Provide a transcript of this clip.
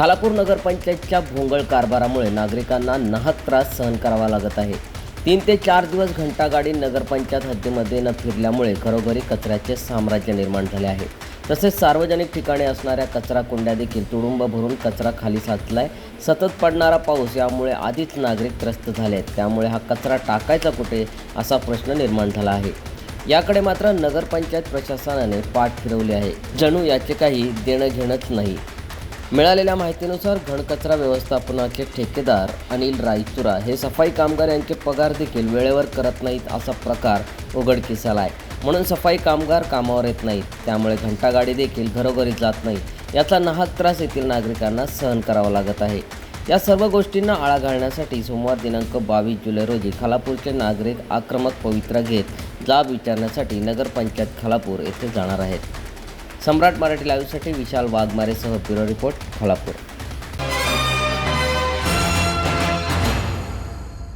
खालापूर नगरपंचायतच्या भोंगळ कारभारामुळे नागरिकांना नाहक त्रास सहन करावा लागत आहे. तीन ते चार दिवस घंटागाडी नगरपंचायत हद्दीमध्ये न फिरल्यामुळे घरोघरी कचऱ्याचे साम्राज्य निर्माण झाले आहे. तसेच सार्वजनिक ठिकाणी असणाऱ्या कचरा कुंड्या देखील तुडुंब भरून कचरा खाली साचलाय. सतत पडणारा पाऊस यामुळे आधीच नागरिक त्रस्त झाले आहेत त्यामुळे हा कचरा टाकायचा कुठे असा प्रश्न निर्माण झाला आहे. याकडे मात्र नगरपंचायत प्रशासनाने पाठ फिरवली आहे. जणू याचे काही देणं घेणंच नाही. मिळालेल्या माहितीनुसार घनकचरा व्यवस्थापनाचे ठेकेदार अनिल रायचुरा हे सफाई कामगार यांचे पगार देखील वेळेवर करत नाहीत असा प्रकार उघडकीस आला आहे. म्हणून सफाई कामगार कामावर येत नाहीत. त्यामुळे घंटागाडी देखील घरोघरी जात नाही याचा नाहक त्रास येथील नागरिकांना सहन करावा लागत आहे. या सर्व गोष्टींना आळा घालण्यासाठी सोमवार दिनांक बावीस जुलै रोजी खालापूरचे नागरिक आक्रमक पवित्रा घेत जाब विचारण्यासाठी नगरपंचायत खालापूर येथे जाणार आहेत. सम्राट मराठी लाईव्हसाठी विशाल वाघमारेसह ब्युरो रिपोर्ट खालापूर